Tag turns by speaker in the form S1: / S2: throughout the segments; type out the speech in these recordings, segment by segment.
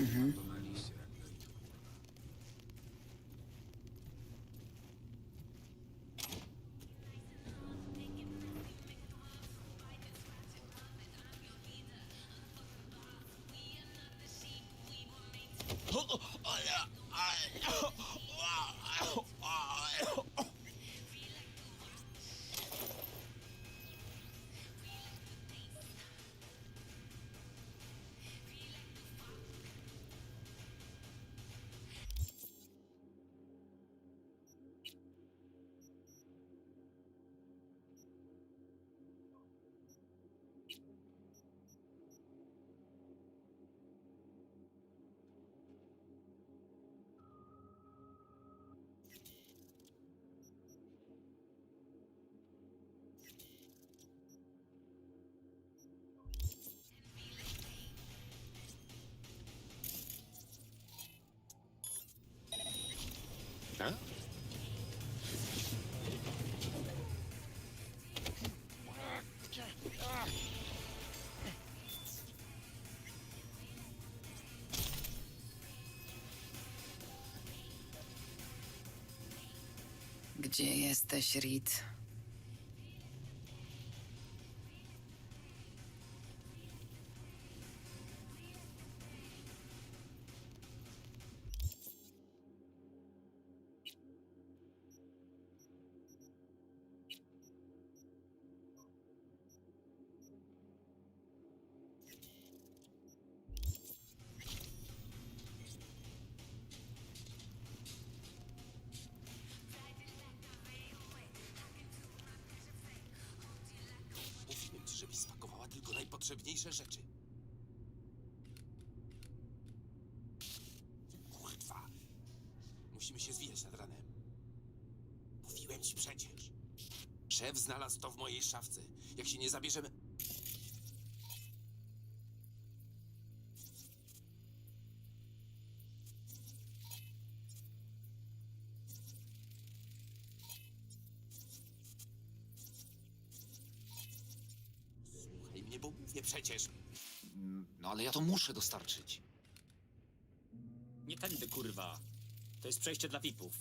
S1: A?
S2: Gdzie jesteś, Reed?
S1: Tylko najpotrzebniejsze rzeczy. Kurwa. Musimy się zwijać nad ranem. Mówiłem ci przecież. Szef znalazł to w mojej szafce. Jak się nie zabierzemy... przecież.
S3: No ale ja to muszę dostarczyć.
S4: Nie tędy, kurwa. To jest przejście dla VIP-ów.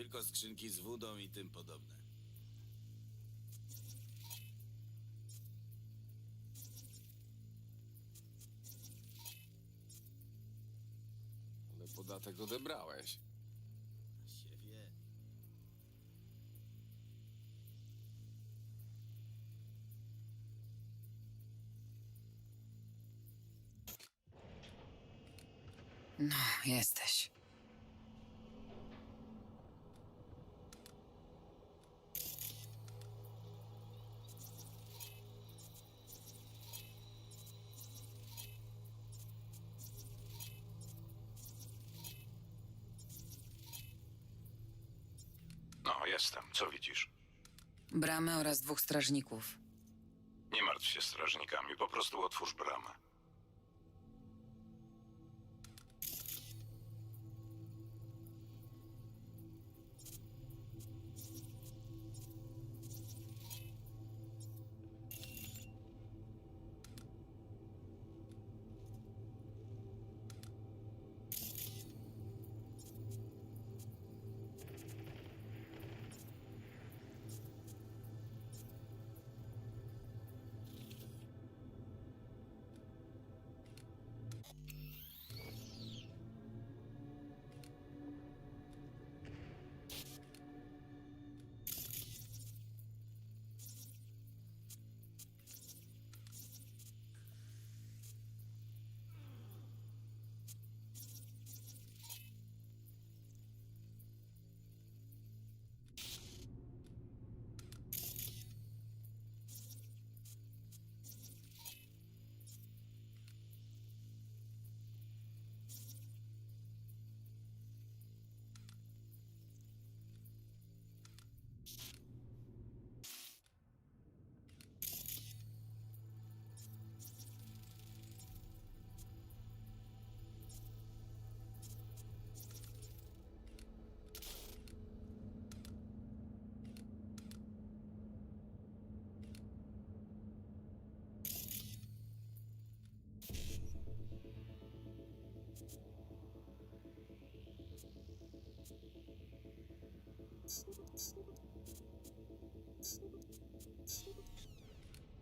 S5: Tylko skrzynki z wodą i tym podobne.
S6: Ale podatek odebrałeś.
S7: Co widzisz?
S2: Bramę oraz dwóch strażników.
S7: Nie martw się strażnikami, po prostu otwórz bramę.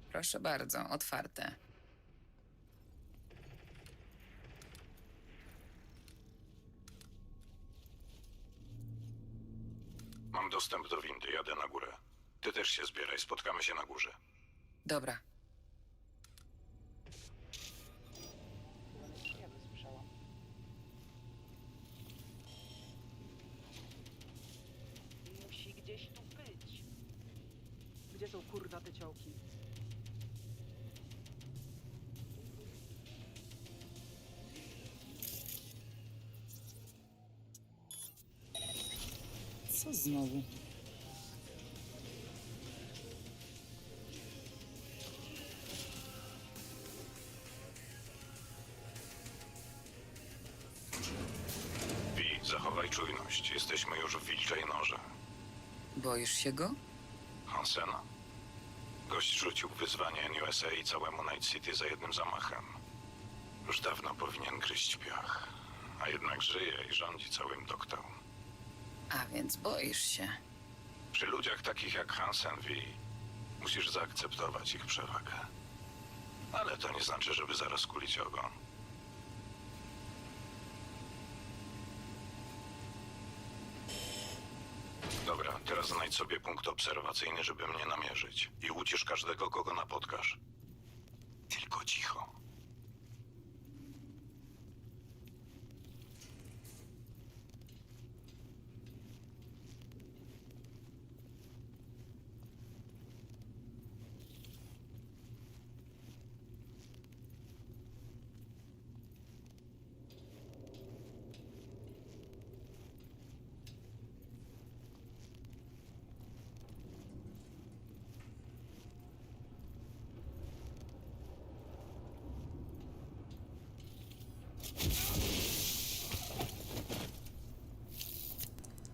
S2: Proszę bardzo, otwarte.
S7: Mam dostęp do windy, jadę na górę. Ty też się zbieraj, spotkamy się na górze.
S2: Dobra.
S8: Są kurwa te ciołki?
S2: Co znowu?
S7: Wi, zachowaj czujność. Jesteśmy już w wilczej norze.
S2: Boisz się go?
S7: Hansena. Rzucił wyzwanie NUSA i całemu Night City za jednym zamachem. Już dawno powinien gryźć piach. A jednak żyje i rządzi całym doktorem.
S2: A więc boisz się.
S7: Przy ludziach takich jak Hansen V musisz zaakceptować ich przewagę. Ale to nie znaczy, żeby zaraz kulić ogon. Dobra, teraz znajdź sobie punkt obserwacyjny, żeby mnie namierzyć. I ucisz każdego, kogo napotkasz. Tylko cicho.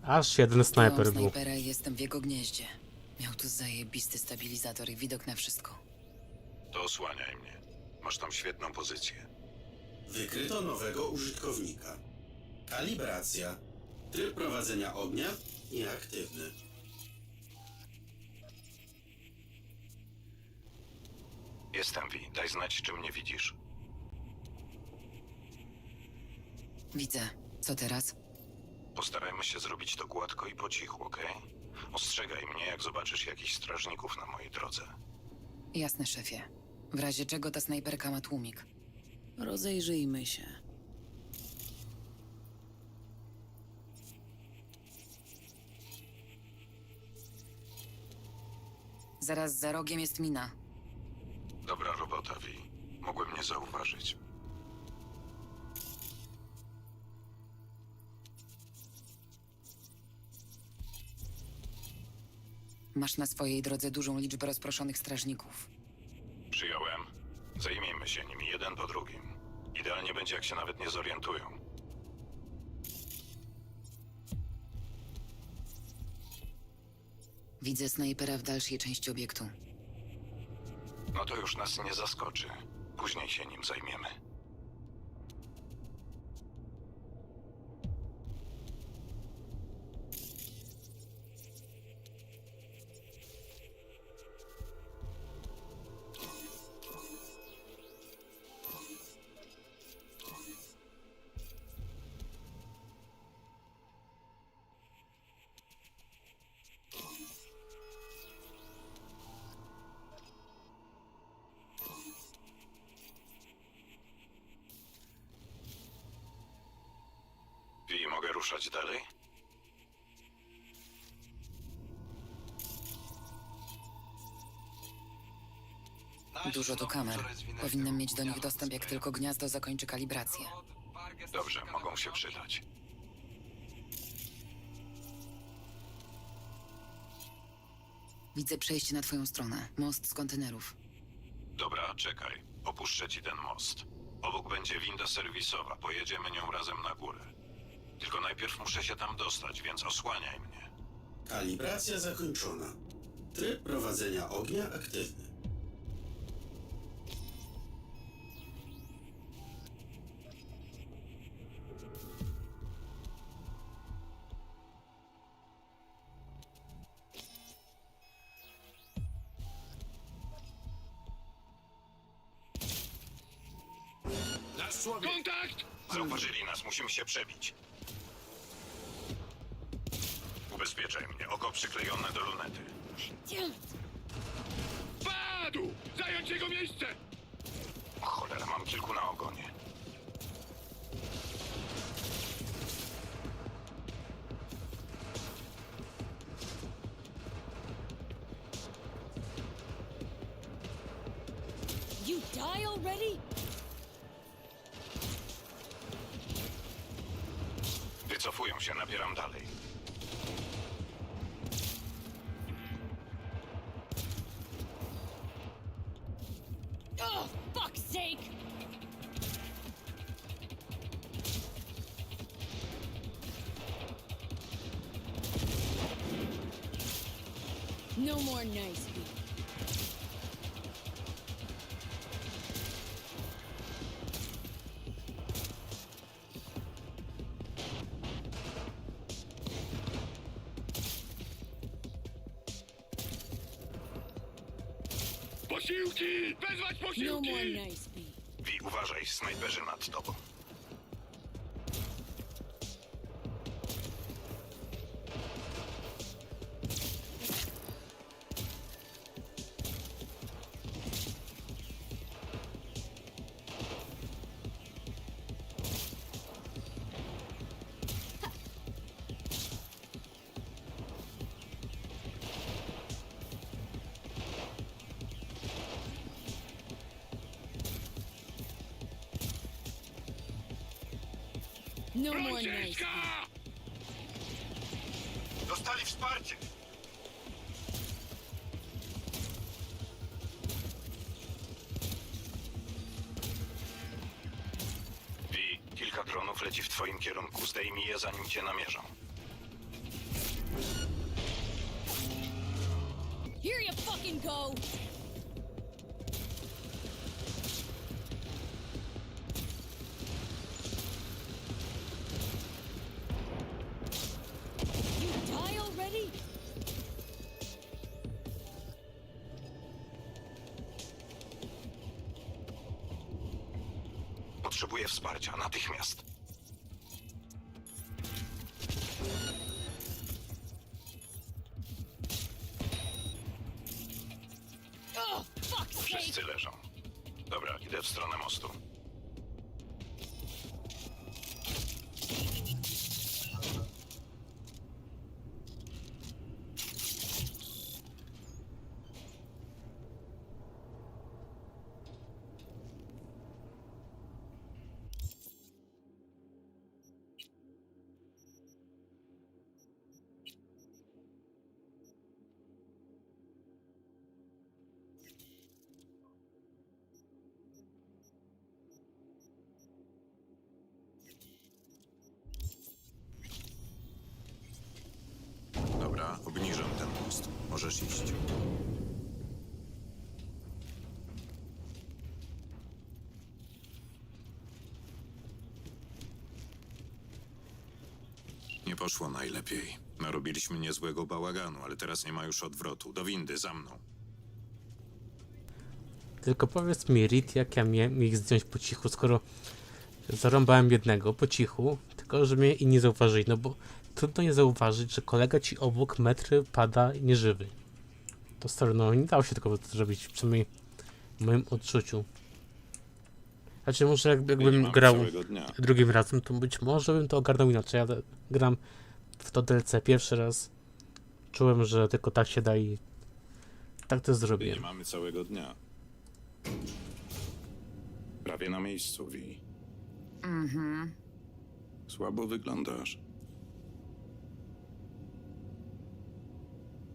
S9: Aż jeden snajper był.
S2: snajpera i jestem w jego gnieździe. Miał tu zajebisty stabilizator i widok na wszystko.
S7: To osłaniaj mnie. Masz tam świetną pozycję.
S10: Wykryto nowego użytkownika. Kalibracja. Tryb prowadzenia ognia nieaktywny.
S7: Jestem Vi. Daj znać, czy mnie widzisz.
S2: Widzę. Co teraz?
S7: Postarajmy się zrobić to gładko i po cichu, okej? Ostrzegaj mnie, jak zobaczysz jakichś strażników na mojej drodze.
S2: Jasne, szefie. W razie czego ta snajperka ma tłumik. Rozejrzyjmy się. Zaraz za rogiem jest mina.
S7: Dobra robota, Vi. Mogłem nie zauważyć.
S2: Masz na swojej drodze dużą liczbę rozproszonych strażników.
S7: Przyjąłem. Zajmijmy się nimi jeden po drugim. Idealnie będzie, jak się nawet nie zorientują.
S2: Widzę snajpera w dalszej części obiektu.
S7: No to już nas nie zaskoczy. Później się nim zajmiemy. Ruszać dalej?
S2: Dużo tu kamer. Powinnam mieć do nich dostęp, jak tylko gniazdo zakończy kalibrację.
S7: Dobrze, mogą się przydać.
S2: Widzę przejście na twoją stronę. Most z kontenerów.
S7: Dobra, czekaj. Opuszczę ci ten most. Obok będzie winda serwisowa. Pojedziemy nią razem na górę. Tylko najpierw muszę się tam dostać, więc osłaniaj mnie.
S10: Kalibracja zakończona. Tryb prowadzenia ognia aktywny.
S11: Kontakt! Zauważyli nas, musimy się przebić.
S12: Die already?
S11: Wycofują się, nabieram dalej. Posiłki! Wezwać
S12: No more nice people.
S11: Wi, uważaj, snajperzy nad tobą. Dronów leci w twoim kierunku. Zdejmij je, zanim cię namierzą.
S12: Here you fucking go!
S11: Stronę mostu.
S7: Nie poszło najlepiej. Narobiliśmy niezłego bałaganu, ale teraz nie ma już odwrotu. Do windy, za mną.
S9: Tylko powiedz mi, Rit, jak ja miałem ich zdjąć po cichu, skoro zarąbałem jednego po cichu, tylko że mnie inni zauważyli, no bo trudno nie zauważyć, że kolega ci obok metry pada nieżywy. To stary, no nie dało się tego zrobić, przynajmniej w moim odczuciu. Znaczy, może jak, jakbym grał
S7: całego dnia.
S9: drugim razem, to być może bym to ogarnął inaczej. Ja gram w to DLC pierwszy raz. Czułem, że tylko tak się da i tak to
S7: Nie
S9: zrobiłem.
S7: mamy całego dnia. Prawie na miejscu, Wi.
S2: Mhm.
S7: Słabo wyglądasz.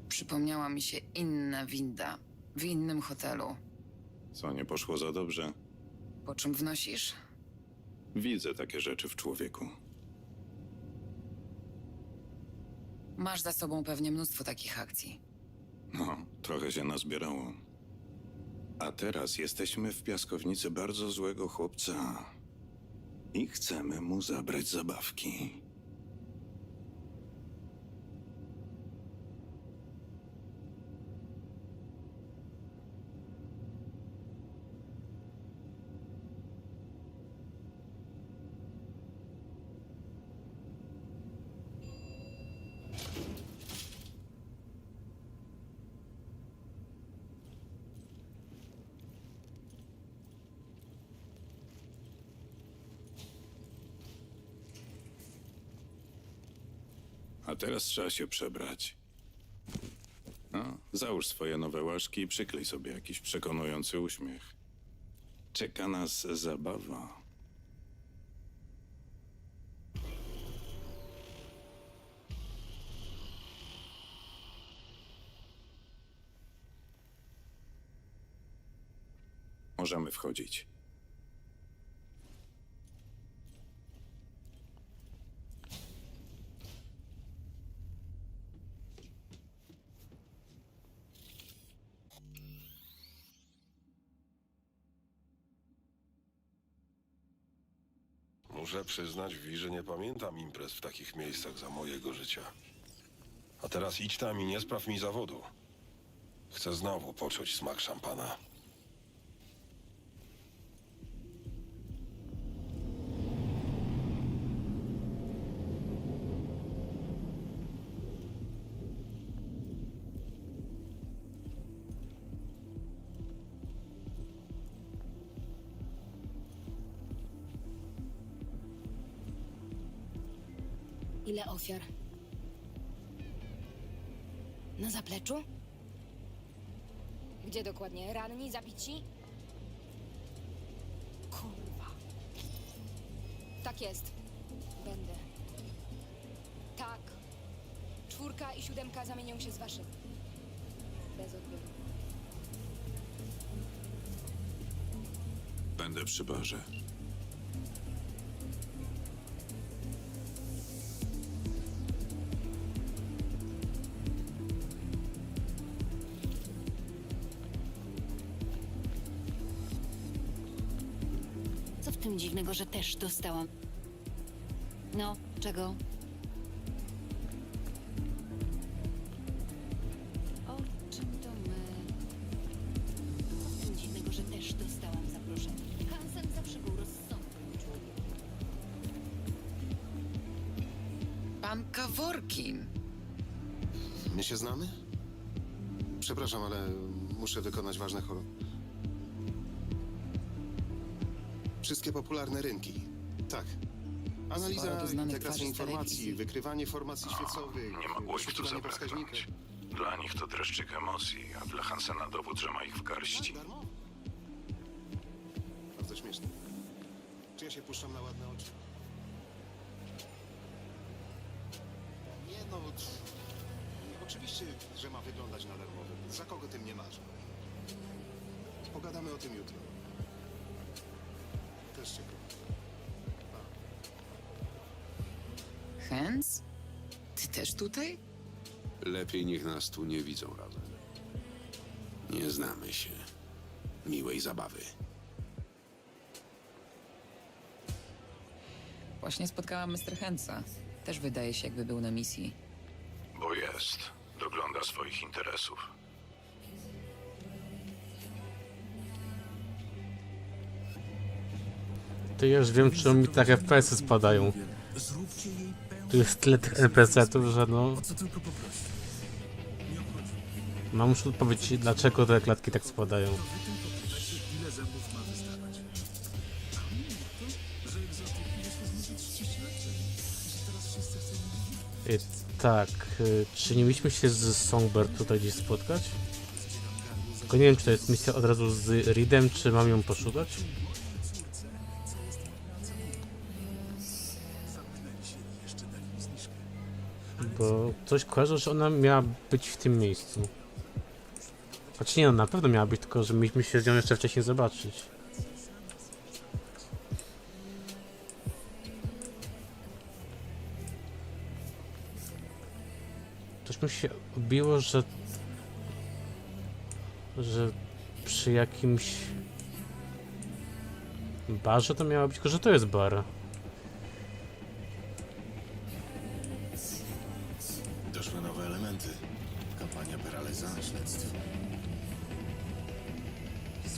S2: Przypomniała mi się inna winda w innym hotelu.
S7: Co nie poszło za dobrze?
S2: Po czym wnosisz?
S7: Widzę takie rzeczy w człowieku.
S2: Masz za sobą pewnie mnóstwo takich akcji.
S7: No, trochę się nazbierało. A teraz jesteśmy w piaskownicy bardzo złego chłopca. I chcemy mu zabrać zabawki.
S13: Teraz trzeba się przebrać. No, załóż swoje nowe łaszki i przyklej sobie jakiś przekonujący uśmiech. Czeka nas zabawa. Możemy wchodzić.
S14: Muszę przyznać, Wi, że nie pamiętam imprez w takich miejscach za mojego życia. A teraz idź tam i nie spraw mi zawodu. Chcę znowu poczuć smak szampana.
S15: Ofiar? Na zapleczu? Gdzie dokładnie? Ranni, zabici? Kurwa. Tak jest. Będę. Tak. Czwórka i siódemka zamienią się z waszym. Bez odbioru.
S13: Będę przy barze.
S16: Dziwnego, że też dostałam? No, czego? O czym to my? Tym dziwnego, że też dostałam zaproszenie? Hansen zawsze był rozsądnym człowiekiem.
S2: Pan Kaworkin.
S17: My się znamy? Przepraszam, ale muszę wykonać ważne chore... Wszystkie popularne rynki. Tak.
S2: Sporo
S17: Analiza, integracja
S2: twarzy z
S17: informacji,
S2: telewizji.
S17: wykrywanie formacji świecowych,
S7: Nie mogło ich tu
S17: wyszukiwanie
S7: zabraknąć. Dla nich to dreszczyk emocji, a dla Hansena dowód, że ma ich w garści.
S17: Tak, darmo. Bardzo śmieszne. Czy ja się puszczam na ładne oczy?
S2: Ty też tutaj?
S10: Lepiej niech nas tu nie widzą razem. Nie znamy się. Miłej zabawy.
S2: Właśnie spotkałam Mr. Hansa. Też wydaje się, jakby był na misji.
S7: Bo jest. Dogląda swoich interesów.
S9: To ja już wiem, czemu mi tak FPS-y spadają. Tu jest tyle tych NPC-ów, że no... Mam muszę odpowiedzieć, dlaczego te klatki tak spadają. Y, tak, y, czy nie mieliśmy się z Songbird tutaj gdzieś spotkać? Tylko nie wiem, czy to jest misja od razu z Reedem, czy mam ją poszukać? Bo coś kojarzę, że ona miała być w tym miejscu. Znaczy nie, no na pewno miała być, tylko że mieliśmy się z nią jeszcze wcześniej zobaczyć. Coś mi się obiło, że... że przy jakimś barze to miało być, tylko że to jest bar.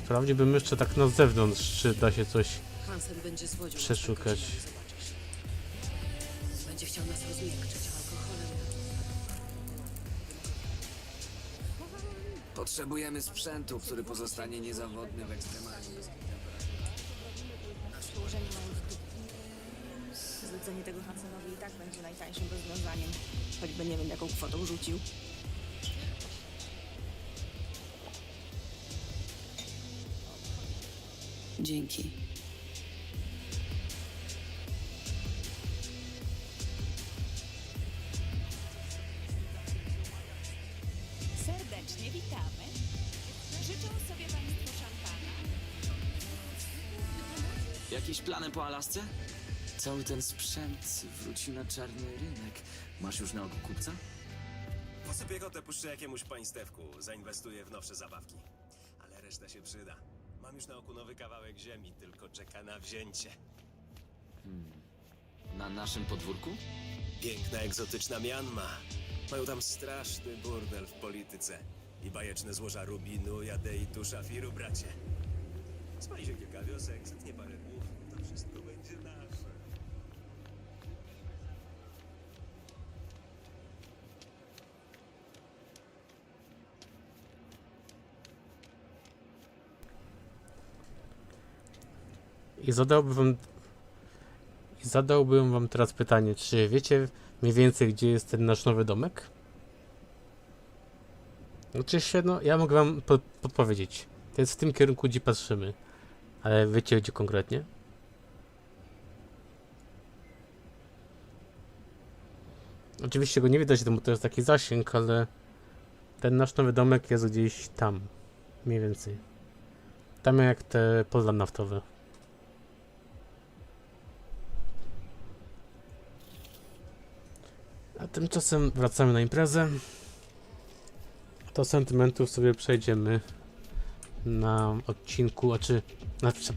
S9: Sprawdziłbym jeszcze tak na zewnątrz, czy da się coś
S8: Hansen będzie złodził.
S9: przeszukać.
S8: Będzie chciał nas rozmiękczyć alkoholem.
S3: Potrzebujemy sprzętu, który pozostanie niezawodny w
S15: dupie.
S18: Zwrócenie tego Hansenowi i tak będzie najtańszym rozwiązaniem. Choćby nie wiem, jaką kwotą rzucił.
S2: Dzięki.
S11: Serdecznie witamy. Życzę sobie Państwu szampana.
S3: Jakieś plany po Alasce? Cały ten sprzęt wróci na czarny rynek. Masz już na oku kupca?
S19: Posy piechotę puszczę jakiemuś państewku, zainwestuję w nowsze zabawki. Ale reszta się przyda. Mam już na oku nowy kawałek ziemi, tylko czeka na wzięcie.
S3: Hmm. Na naszym podwórku?
S19: Piękna, egzotyczna Mianma. Mają tam straszny burdel w polityce. I bajeczne złoża rubinu, jadeitu, szafiru, bracie. Spali się kilka wiosek, zetnie parę
S9: I zadałbym wam. Zadałbym wam teraz pytanie, czy wiecie mniej więcej, gdzie jest ten nasz nowy domek? Oczywiście, no, ja mogę wam po podpowiedzieć. To jest w tym kierunku, gdzie patrzymy. Ale wiecie, gdzie konkretnie? Oczywiście go nie widać, bo to jest taki zasięg, ale ten nasz nowy domek jest gdzieś tam. Mniej więcej. Tam jak te pola naftowe. A tymczasem wracamy na imprezę. Do sentymentów sobie przejdziemy na odcinku, a czy na, prze-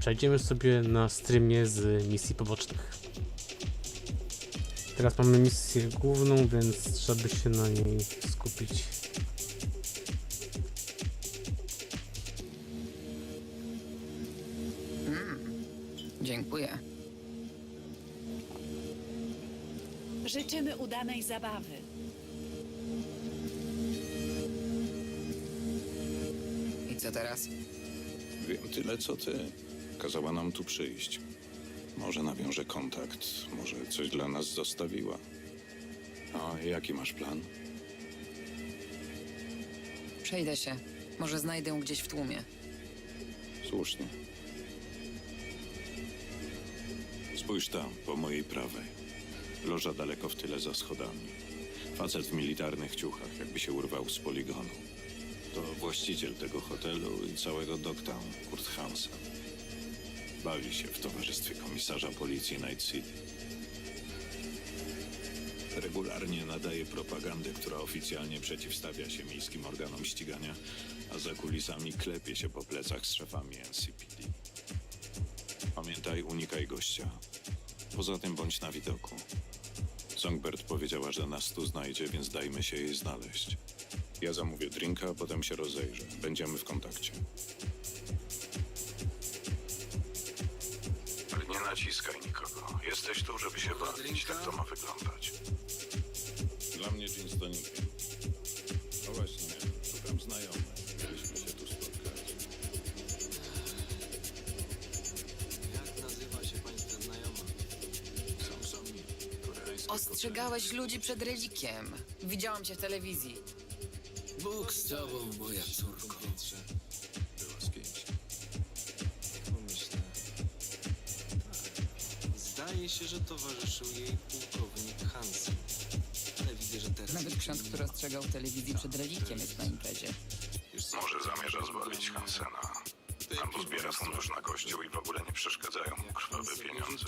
S9: przejdziemy sobie na streamie z misji pobocznych. Teraz mamy misję główną, więc trzeba by się na niej skupić.
S11: Udanej zabawy.
S2: I co teraz?
S7: Wiem tyle, co ty. Kazała nam tu przyjść. Może nawiąże kontakt, może coś dla nas zostawiła. A jaki masz plan?
S2: Przejdę się. Może znajdę ją gdzieś w tłumie.
S7: Słusznie. Spójrz tam, po mojej prawej. Loża daleko w tyle za schodami. Facet w militarnych ciuchach, jakby się urwał z poligonu. To właściciel tego hotelu i całego Dogtown, Kurt Hansen. Bawi się w towarzystwie komisarza policji Night City. Regularnie nadaje propagandę, która oficjalnie przeciwstawia się miejskim organom ścigania, a za kulisami klepie się po plecach z szefami NCPD. Pamiętaj, unikaj gościa. Poza tym bądź na widoku. Songbird powiedziała, że nas tu znajdzie, więc dajmy się jej znaleźć. Ja zamówię drinka, a potem się rozejrzę. Będziemy w kontakcie.
S20: Nie naciskaj nikogo. Jesteś tu, żeby się bawić. Tak to ma wyglądać.
S7: Dla mnie gin z tonikiem. No właśnie, szukam znajomych.
S2: Ostrzegałeś ludzi przed relikiem. Widziałam cię w telewizji.
S3: Bóg z tobą, moja córko.
S21: Zdaje się, że towarzyszył jej pułkownik Hansen. Ale widzę, że teraz...
S2: Nawet ksiądz, który ostrzegał w telewizji przed relikiem jest na imprezie.
S20: Może zamierza zwalić Hansena. Albo zbiera fundusz na kościół i w ogóle nie przeszkadzają mu krwawe pieniądze.